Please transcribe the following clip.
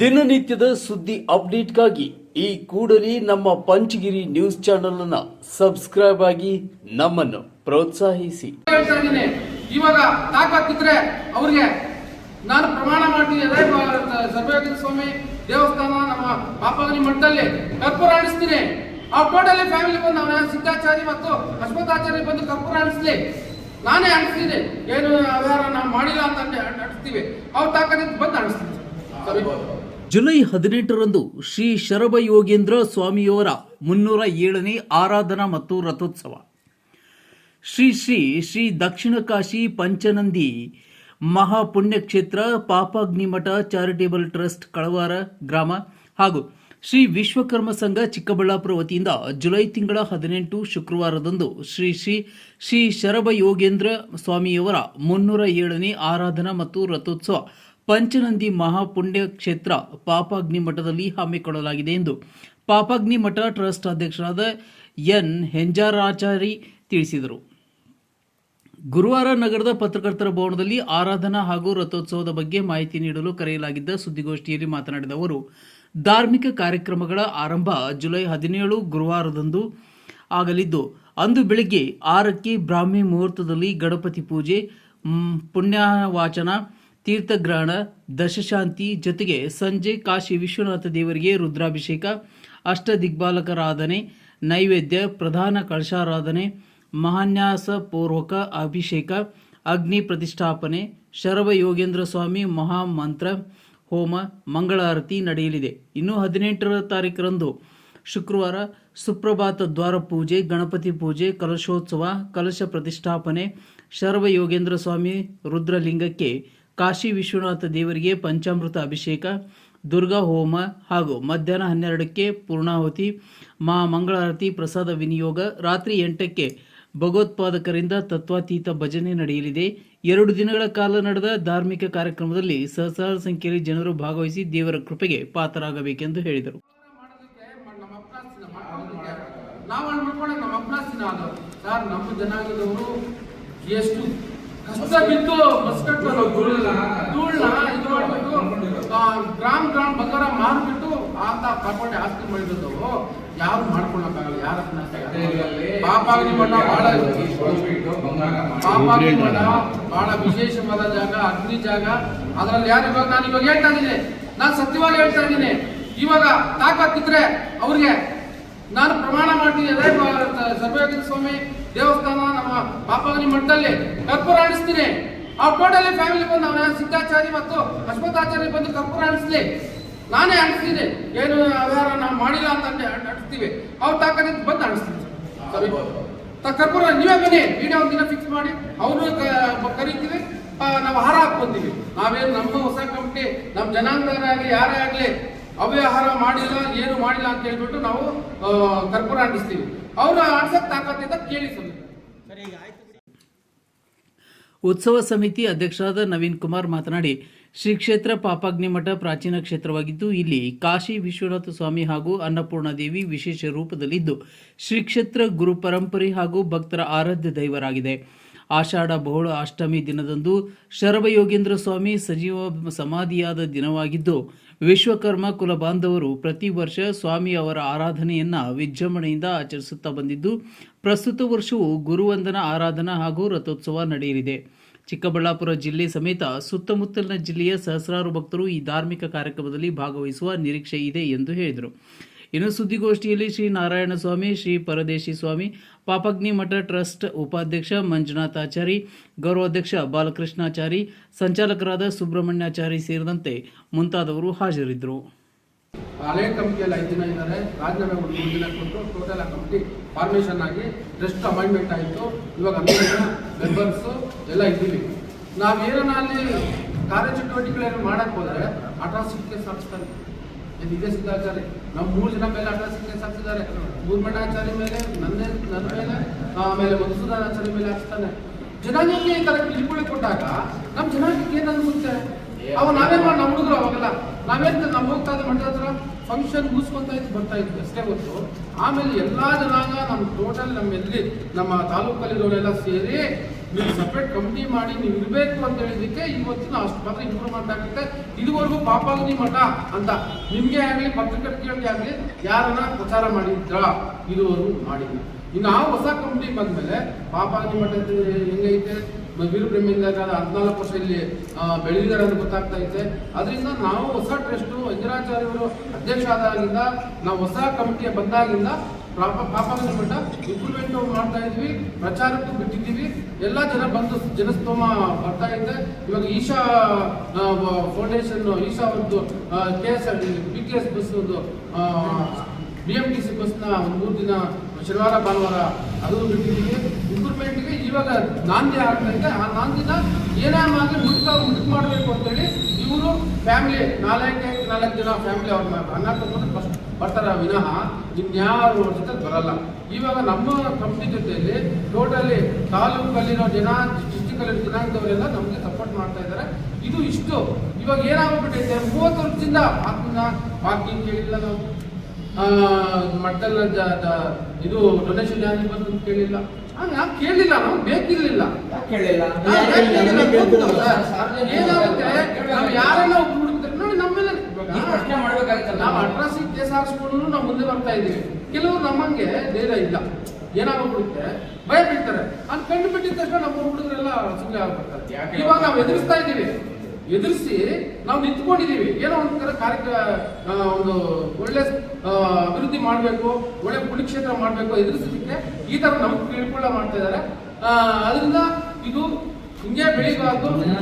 ದಿನನಿತ್ಯದ ಸುದ್ದಿ ಅಪ್ಡೇಟ್ಗಾಗಿ ಈ ಕೂಡಲೇ ನಮ್ಮ ಪಂಚಗಿರಿ ನ್ಯೂಸ್ ಚಾನೆಲ್ ಅನ್ನ ಸಬ್ಸ್ಕ್ರೈಬ್ ಆಗಿ ನಮ್ಮನ್ನು ಪ್ರೋತ್ಸಾಹಿಸಿ. ಇವಾಗ ತಾಕತ್ತಿದ್ರೆ ಅವ್ರಿಗೆ ನಾನು ಪ್ರಮಾಣ ಮಾಡ್ತೀನಿ. ಸ್ವಾಮಿ ದೇವಸ್ಥಾನ ನಮ್ಮ ಪಾಪಗನಿ ಮಠದಲ್ಲಿ ಕರ್ಪೂರ ಅಣಿಸ್ತೀನಿ ಆ ಟೋಟಲಿ ಫ್ಯಾಮಿಲಿ ಬಂದು ಅವನ ಸಿದ್ಧಾಚಾರಿ ಮತ್ತು ಅಶ್ವಥಾಚಾರ್ಯ ಬಂದು ಕರ್ಪೂರ ಆಡಿಸ್ಲಿ. ನಾನೇ ಅಣಿಸ್ತೀನಿ ಏನು ಆಧಾರ ನಾವು ಮಾಡಿಲ್ಲ ಅಂತ ಅಂದೆ ಅವ್ರ ತಾಕತ್ತಿದ್ದು ಬಂದು ಸರಿ? ಜುಲೈ ಹದಿನೆಂಟರಂದು ಶ್ರೀ ಶರಭ ಯೋಗೇಂದ್ರ ಸ್ವಾಮಿಯವರ ಮುನ್ನೂರ ಏಳನೇ ಆರಾಧನಾ ಮತ್ತು ರಥೋತ್ಸವ. ಶ್ರೀ ಶ್ರೀ ಶ್ರೀ ದಕ್ಷಿಣ ಕಾಶಿ ಪಂಚನಂದಿ ಮಹಾಪುಣ್ಯಕ್ಷೇತ್ರ ಪಾಪಾಗ್ನಿಮಠ ಚಾರಿಟೇಬಲ್ ಟ್ರಸ್ಟ್ ಕಳವಾರ ಗ್ರಾಮ ಹಾಗೂ ಶ್ರೀ ವಿಶ್ವಕರ್ಮ ಸಂಘ ಚಿಕ್ಕಬಳ್ಳಾಪುರ ವತಿಯಿಂದ ಜುಲೈ ತಿಂಗಳ ಹದಿನೆಂಟು ಶುಕ್ರವಾರದಂದು ಶ್ರೀ ಶ್ರೀ ಶ್ರೀ ಶರಭ ಯೋಗೇಂದ್ರ ಸ್ವಾಮಿಯವರ ಮುನ್ನೂರ ಏಳನೇ ಆರಾಧನಾ ಮತ್ತು ರಥೋತ್ಸವ ಪಂಚನಂದಿ ಮಹಾಪುಣ್ಯ ಕ್ಷೇತ್ರ ಪಾಪಾಗ್ನಿ ಮಠದಲ್ಲಿ ಹಮ್ಮಿಕೊಳ್ಳಲಾಗಿದೆ ಎಂದು ಪಾಪಾಗ್ನಿ ಮಠ ಟ್ರಸ್ಟ್ ಅಧ್ಯಕ್ಷರಾದ ಎನ್. ಹೆಂಜಾರಾಚಾರಿ ತಿಳಿಸಿದರು. ಗುರುವಾರ ನಗರದ ಪತ್ರಕರ್ತರ ಭವನದಲ್ಲಿ ಆರಾಧನಾ ಹಾಗೂ ರಥೋತ್ಸವದ ಬಗ್ಗೆ ಮಾಹಿತಿ ನೀಡಲು ಕರೆಯಲಾಗಿದ್ದ ಸುದ್ದಿಗೋಷ್ಠಿಯಲ್ಲಿ ಮಾತನಾಡಿದ ಅವರು, ಧಾರ್ಮಿಕ ಕಾರ್ಯಕ್ರಮಗಳ ಆರಂಭ ಜುಲೈ ಹದಿನೇಳು ಗುರುವಾರದಂದು ಆಗಲಿದ್ದು, ಅಂದು ಬೆಳಿಗ್ಗೆ ಆರಕ್ಕೆ ಬ್ರಾಹ್ಮಿ ಮುಹೂರ್ತದಲ್ಲಿ ಗಣಪತಿ ಪೂಜೆ ಪುಣ್ಯ ಪುಣ್ಯವಾಚನ ತೀರ್ಥಗ್ರಹಣ, ದಶಶಾಂತಿ ಜೊತೆಗೆ ಸಂಜೆ ಕಾಶಿ ವಿಶ್ವನಾಥ ದೇವರಿಗೆ ರುದ್ರಾಭಿಷೇಕ, ಅಷ್ಟದಿಗ್ಬಾಲಕರಾಧನೆ, ನೈವೇದ್ಯ, ಪ್ರಧಾನ ಕಳಶಾರಾಧನೆ ಮಹಾನ್ಯಾಸ ಪೂರ್ವಕ ಅಭಿಷೇಕ, ಅಗ್ನಿ ಪ್ರತಿಷ್ಠಾಪನೆ ಶರಭ ಯೋಗೇಂದ್ರ ಸ್ವಾಮಿ ಮಹಾಮಂತ್ರ, ಹೋಮ ಮಂಗಳಾರತಿ ನಡೆಯಲಿದೆ. ಇನ್ನು ಹದಿನೆಂಟರ ತಾರೀಕರಂದು ಶುಕ್ರವಾರ ಸುಪ್ರಭಾತ ದ್ವಾರ ಪೂಜೆ, ಗಣಪತಿ ಪೂಜೆ, ಕಲಶೋತ್ಸವ, ಕಲಶ ಪ್ರತಿಷ್ಠಾಪನೆ ಶರಭ ಯೋಗೇಂದ್ರ ಸ್ವಾಮಿ ರುದ್ರಲಿಂಗಕ್ಕೆ ಕಾಶಿ ವಿಶ್ವನಾಥ ದೇವರಿಗೆ ಪಂಚಾಮೃತ ಅಭಿಷೇಕ, ದುರ್ಗಾ ಹೋಮ ಹಾಗೂ ಮಧ್ಯಾಹ್ನ ಹನ್ನೆರಡಕ್ಕೆ ಪೂರ್ಣಾಹುತಿ ಮಾ ಮಂಗಳಾರತಿ, ಪ್ರಸಾದ ವಿನಿಯೋಗ, ರಾತ್ರಿ ಎಂಟಕ್ಕೆ ಭಗವತ್ಪಾದಕರಿಂದ ತತ್ವಾತೀತ ಭಜನೆ ನಡೆಯಲಿದೆ. ಎರಡು ದಿನಗಳ ಕಾಲ ನಡೆದ ಧಾರ್ಮಿಕ ಕಾರ್ಯಕ್ರಮದಲ್ಲಿ ಸಹಸ್ರಾರು ಸಂಖ್ಯೆಯಲ್ಲಿ ಜನರು ಭಾಗವಹಿಸಿ ದೇವರ ಕೃಪೆಗೆ ಪಾತ್ರರಾಗಬೇಕೆಂದು ಹೇಳಿದರು. ಎಷ್ಟು ಕಷ್ಟ ಬಿದ್ದು ಬಸ್ ಕಟ್ಟೋದು ಧೂಳ್ನ ಇದು ಮಾಡ್ಬಿಟ್ಟು ಆ, ಗ್ರಾಮ್ ಗ್ರಾಮ್ ಬಂಗಾರ ಮಾರ್ಬಿಟ್ಟು ಆತ ಕಾಪಾಡಿ ಆಸ್ತಿ ಮಾಡಿರೋದು. ಯಾರು ಮಾಡ್ಕೊಳಕ್ಕಾಗಲ್ಲ ಯಾರ ಪಾಪಾಗ್ನಿ ಮಠ ಬಹಳ ಪಾಪಾಗಿ ಮಠ ಬಹಳ ವಿಶೇಷವಾದ ಜಾಗ ಅಗ್ನಿ ಜಾಗ. ಅದರಲ್ಲಿ ಯಾರು ಇವಾಗ ನಾನು ಇವಾಗ ಹೇಳ್ತಾ ಇದ್ದೀನಿ. ನಾನು ಸತ್ಯವಾಗಿ ಹೇಳ್ತಾ ಇದ್ದೀನಿ. ಇವಾಗ ತಾಕತ್ತಿದ್ರೆ ಅವ್ರಿಗೆ ನಾನು ಪ್ರಮಾಣ ಮಾಡಿ ಅದೇ ಸ್ವಾಮಿ ದೇವಸ್ಥಾನ ನಮ್ಮ ಪಾಪಗನಿ ಮಠದಲ್ಲಿ ಕರ್ಪೂರ ಅಣಿಸ್ತೀನಿ ಆ ಟೋಟಲಿ ಫ್ಯಾಮಿಲಿ ಬಂದು ಅವನ ಸಿದ್ಧಾಚಾರಿ ಮತ್ತು ಅಶ್ವಥಾಚಾರ್ಯ ಬಂದು ಕರ್ಪೂರ ಅಣಿಸ್ಲಿ ನಾನೇ ಅಣಿಸ್ತೀನಿ ಏನು ಅವ್ಯಾರ ನಾವು ಮಾಡಿಲ್ಲ ಅಂತ ಅಂದೆ ಆಡಿಸ್ತೀವಿ ಅವ್ರು ತಾಕತ್ತಿದ್ದು ಬಂದು ತ- ಕರ್ಪೂರ ನೀವೇ ಬನ್ನಿ. ವಿಡಿಯೋ ಒಂದಿನ ದಿನ ಫಿಕ್ಸ್ ಮಾಡಿ. ಅವರು ಕರಿತೀವಿ. ನಾವು ಹಾರ ಹಾಕ್ಕೊಂತೀವಿ. ನಾವೇನು ನಮ್ಮ ಹೊಸ ಕಂಪ್ನಿ ನಮ್ಮ ಜನಾಂಗದವರಾಗಲಿ ಯಾರೇ ಆಗಲಿ ಅವ್ಯವಹಾರ ಮಾಡಿಲ್ಲ ಏನು ಮಾಡಿಲ್ಲ ಅಂತ ಹೇಳ್ಬಿಟ್ಟು ನಾವು ಕರ್ಪೂರ ಅಂಟಿಸ್ತೀವಿ. ಅವ್ರ ಆಡ್ಸಕ್ ತಾಕತ್ತಿದ್ದ ಕೇಳಿ ಸರಿ. ಉತ್ಸವ ಸಮಿತಿ ಅಧ್ಯಕ್ಷರಾದ ನವೀನ್ ಕುಮಾರ್ ಮಾತನಾಡಿ ಶ್ರೀ ಕ್ಷೇತ್ರ ಪಾಪಾಗ್ನಿ ಮಠ ಪ್ರಾಚೀನ ಕ್ಷೇತ್ರವಾಗಿದ್ದು ಇಲ್ಲಿ ಕಾಶಿ ವಿಶ್ವನಾಥ ಸ್ವಾಮಿ ಹಾಗೂ ಅನ್ನಪೂರ್ಣ ದೇವಿ ವಿಶೇಷ ರೂಪದಲ್ಲಿದ್ದು ಶ್ರೀ ಕ್ಷೇತ್ರ ಗುರು ಪರಂಪರೆ ಹಾಗೂ ಭಕ್ತರ ಆರಾಧ್ಯ ದೈವರಾಗಿದೆ. ಆಷಾಢ ಬಹುಳ ಅಷ್ಟಮಿ ದಿನದಂದು ಶರಭಯೋಗೇಂದ್ರ ಸ್ವಾಮಿ ಸಜೀವ ಸಮಾಧಿಯಾದ ದಿನವಾಗಿದ್ದು ವಿಶ್ವಕರ್ಮ ಕುಲ ಬಾಂಧವರು ಪ್ರತಿ ವರ್ಷ ಸ್ವಾಮಿ ಅವರ ಆರಾಧನೆಯನ್ನ ವಿಜೃಂಭಣೆಯಿಂದ ಆಚರಿಸುತ್ತಾ ಬಂದಿದ್ದು, ಪ್ರಸ್ತುತ ವರ್ಷವೂ ಗುರುವಂದನ, ಆರಾಧನಾ ಹಾಗೂ ರಥೋತ್ಸವ ನಡೆಯಲಿದೆ. ಚಿಕ್ಕಬಳ್ಳಾಪುರ ಜಿಲ್ಲೆ ಸಮೇತ ಸುತ್ತಮುತ್ತಲಿನ ಜಿಲ್ಲೆಯ ಸಹಸ್ರಾರು ಭಕ್ತರು ಈ ಧಾರ್ಮಿಕ ಕಾರ್ಯಕ್ರಮದಲ್ಲಿ ಭಾಗವಹಿಸುವ ನಿರೀಕ್ಷೆ ಇದೆ ಎಂದು ಹೇಳಿದರು. ಇನ್ನು ಸುದ್ದಿಗೋಷ್ಠಿಯಲ್ಲಿ ಶ್ರೀ ನಾರಾಯಣ ಸ್ವಾಮಿ, ಶ್ರೀ ಪರದೇಶಿ ಸ್ವಾಮಿ, ಪಾಪಗ್ನಿ ಮಠ ಟ್ರಸ್ಟ್ ಉಪಾಧ್ಯಕ್ಷ ಮಂಜುನಾಥಾಚಾರಿ ಗೌರವಾಧ್ಯಕ್ಷ ಬಾಲಕೃಷ್ಣಾಚಾರಿ, ಸಂಚಾಲಕರಾದ ಸುಬ್ರಹ್ಮಣ್ಯಾಚಾರಿ ಸೇರಿದಂತೆ ಮುಂತಾದವರು ಹಾಜರಿದ್ದರು. ಹಳೆ ಕಮಿಟಿಯಲ್ಲಿ ಐದು ಜನ ಇದ್ದಾರೆ. ರಾಜೀನಾಮೆ ಒಂದು ದಿನ ಕೊಟ್ಟು ಟೋಟಲ್ ಆ ಕಮಿಟಿ ಫಾರ್ಮೇಷನ್ ಆಗಿ ಟ್ರಸ್ಟ್ ಅಪಾಯಿಂಟ್ಮೆಂಟ್ ಆಯಿತು. ಇವಾಗ ಹನ್ನೊಂದು ಜನ ಮೆಂಬರ್ಸು ಎಲ್ಲ ಇದ್ದೀವಿ. ನಾವೇನ ಅಲ್ಲಿ ಕಾರ್ಯಚಟುವಟಿಕೆಗಳನ್ನು ಮಾಡಕ್ಕೆ ಹೋದರೆ ಅಟ್ರಾಸಿಟಿ ಸಿಕ್ಕೇ ಸಾಧಿಸ್ತಾರೆ ಇದು ಇದೇ. ಸಿದ್ಧಾಚಾರ್ಯ ನಮ್ಮ ಮೂರು ಜನ ಮೇಲೆ ಅಟ್ರಾಸಿಟಿ ಕೇಸ್ ಹಾಕ್ಸಿದ್ದಾರೆ ಭೂಮಣ್ಣಾಚಾರ್ಯ ಮೇಲೆ ನನ್ನ ನನ್ನ ಮೇಲೆ, ಆಮೇಲೆ ಮಧುಸೂದನಾಚಾರ್ಯ ಮೇಲೆ ಹಾಕ್ತಾನೆ ಜನಾಂಗಕ್ಕೆ ಈ ಥರ ಕಿರುಕುಳ ಕೊಟ್ಟಾಗ ನಮ್ಮ ಜನಾಂಗಕ್ಕೆ ಏನು ಅನ್ಸುತ್ತೆ? ಅವ ನಾವೇ ಮಾಡಿ ನಮ್ಮ ಹುಡುಗರು ಅವಾಗೆಲ್ಲ? ನಾವೇನ್ ನಮ್ಮ ಹೋಗ್ತಾ ಇದ್ದ ಮಠದ ಹತ್ರ ಫಂಕ್ಷನ್ ಮುಗಿಸ್ಕೊಂತ ಇದ್ದು ಬರ್ತಾ ಇದ್ವಿ ಅಷ್ಟೇ ಗೊತ್ತು ಆಮೇಲೆ ಎಲ್ಲಾ ಜನಾಂಗ ನಮ್ಮ ಟೋಟಲ್ ನಮ್ಮ ಎಲ್ಲಿ ನಮ್ಮ ತಾಲೂಕಲ್ಲಿರೋರೆಲ್ಲ ಸೇರಿ ನೀವು ಸಪ್ರೇಟ್ ಕಮಿಟಿ ಮಾಡಿ ನೀವು ಇರಬೇಕು ಅಂತ ಹೇಳಿದಕ್ಕೆ ಇವತ್ತಿನ ಅಷ್ಟು ಮಾತ್ರ ಇಂಪ್ರೂವ್ಮೆಂಟ್ ಆಗುತ್ತೆ ಇದುವರೆಗೂ ಪಾಪಾಗುನಿ ಮಠ ಅಂತ ನಿಮಗೆ ಆಗಲಿ ಪತ್ರಕರ್ತೆಗಳಿಗೆ ಆಗಲಿ ಯಾರನ್ನ ಪ್ರಚಾರ ಮಾಡಿದ್ರ? ಇದುವರೆಗೂ ಮಾಡಿದ್ವಿ ಇನ್ನು ಆ ಹೊಸ ಕಮಿಟಿ ಬಂದ ಮೇಲೆ ಮಠ ಹೆಂಗೈತೆ? ವೀರಬ್ರಹ್ಮಿಂದ ಹದಿನಾಲ್ಕು ವರ್ಷ ಇಲ್ಲಿ ಬೆಳೆದಿದ್ದಾರೆ ಅಂತ ಗೊತ್ತಾಗ್ತಾ ಐತೆ ಅದರಿಂದ ನಾವು ಹೊಸ ಟ್ರಸ್ಟು ಅಂಜನಾಚಾರ್ಯವರು ಅಧ್ಯಕ್ಷ ಆದಾಗಿಂದ, ನಾವು ಹೊಸ ಕಮಿಟಿಯ ಬಂದಾಗಿಂದ ಪಾಪ ಬಿಟ್ಟ ಇಂಪ್ರೂವ್ಮೆಂಟ್ ಮಾಡ್ತಾ ಇದ್ವಿ ಪ್ರಚಾರಕ್ಕೂ ಬಿಟ್ಟಿದ್ದೀವಿ. ಎಲ್ಲ ಜನ ಬಂದು ಜನಸ್ತೋಮ ಬರ್ತಾ ಇದೆ. ಇವಾಗ ಈಶಾ ಫೌಂಡೇಶನ್ ಈಶಾ ಒಂದು K S B K S bus ಒಂದು ಬಿ ಎಂ ಟಿ ಸಿ ಬಸ್ನ ಒಂದು ಮೂರು ದಿನ ಶನಿವಾರ, ಭಾನುವಾರ ಅದು ಬಿಟ್ಟಿದ್ದೀವಿ. ಇಂಪ್ರೂವ್ಮೆಂಟ್ಗೆ ಇವಾಗ ನಾಂದಿ ಆಗ್ತಾ ಇದೆ. ಆ ನಾಂದಿನ ಏನೇ ಮಾಡಿ ಮುಟ್ಟ ಮುಟ್ಟು ಮಾಡಬೇಕು ಅಂತೇಳಿ ಇವರು ಫ್ಯಾಮಿಲಿ ನಾಲ್ಕೈದು ನಾಲ್ಕು ಜನ ಫ್ಯಾಮಿಲಿ ಅವ್ರ ಅನ್ನ ತಗೊಂಡು ಫಸ್ಟ್ ಬರ್ತಾರ ವಿನಃ ಇನ್ಯಾರು ಜೊತೆ ಬರಲ್ಲ. ಇವಾಗ ನಮ್ಮ ಕಂಪ್ನಿ ಜೊತೆಯಲ್ಲಿ ಟೋಟಲಿ ತಾಲೂಕಲ್ಲಿರೋ ಜನ ಡಿಸ್ಟಿಕಲ್ಲಿರೋ ಜನಾಂಗದವರೆಲ್ಲ ನಮಗೆ ಸಪೋರ್ಟ್ ಮಾಡ್ತಾ ಇದ್ದಾರೆ. ಇದು ಇಷ್ಟು. ಇವಾಗ ಏನಾಗ್ಬಿಟ್ಟೈತೆ ಮೂವತ್ತು ವರ್ಷದಿಂದ ಆತ್ಮನ ವಾಕಿಂಗ್ ಕೇಳಿಲ್ಲ ನಾವು. ಮಟ್ಟಲ್ಲ ಇದು ಡೊನೇಷನ್ ಯಾರಿಗೆ ಬಂದು ಅಂತ ಕೇಳಿಲ್ಲ. ಕೇಳಿಲ್ಲ ನಾವು? ಬೇಕಿರ್ಲಿಲ್ಲ? ಏನಾಗುತ್ತೆ? ನಾವು ಯಾರನ್ನ ಒಬ್ರು ಹುಡುಕ್ತಾರೆ ನೋಡಿ ನಮ್ಮೆಲ್ಲ ಈ ಪ್ರಶ್ನೆ ಮಾಡ್ಬೇಕಾಗಿತ್ತಲ್ಲ ನಾವು ಅಟ್ರಾಸಿಟಿ ಕೇಸ್ ಹಾಕ್ಸ್ಕೊಂಡು ನಾವು ಮುಂದೆ ಬರ್ತಾ ಇದೀವಿ ಕೆಲವರು ನಮ್ಮಂಗೆ ಧೈರ್ಯ ಇಲ್ಲ. ಏನಾಗ್ಬಿಡುತ್ತೆ ಭಯ ಬೀಳ್ತಾರೆ. ಅದು ಕಂಡು ಬಿಟ್ಟಿದ ತಕ್ಷಣ ನಮ್ಮ ಹುಡುಗರೆಲ್ಲ ಸುಮ್ಮನೆ ಆಗ್ಬಿಡ್ತಾರೆ? ಇವಾಗ ನಾವು ಎದುರಿಸ್ತಾ ಇದ್ದೀವಿ. ಎದುರಿಸಿ ನಾವು ನಿಂತ್ಕೊಂಡಿದ್ದೀವಿ. ಏನೋ ಒಂದು ತರ ಕಾರ್ಯ ಒಂದು ಒಳ್ಳೆ ಅಭಿವೃದ್ಧಿ ಮಾಡಬೇಕು ಒಳ್ಳೆ ಪುಣ್ಯಕ್ಷೇತ್ರ ಮಾಡಬೇಕು ಎದುರಿಸೋದಕ್ಕೆ ಈ ತರ ನಮ್ಗೆ ಕೇಳ್ಕೊಳ್ಳ ಮಾಡ್ತಾ ಇದ್ದಾರೆ ಅದರಿಂದ ಇದು ಹಿಂಗೆ ಬೆಳಿಬಾರ್ದು.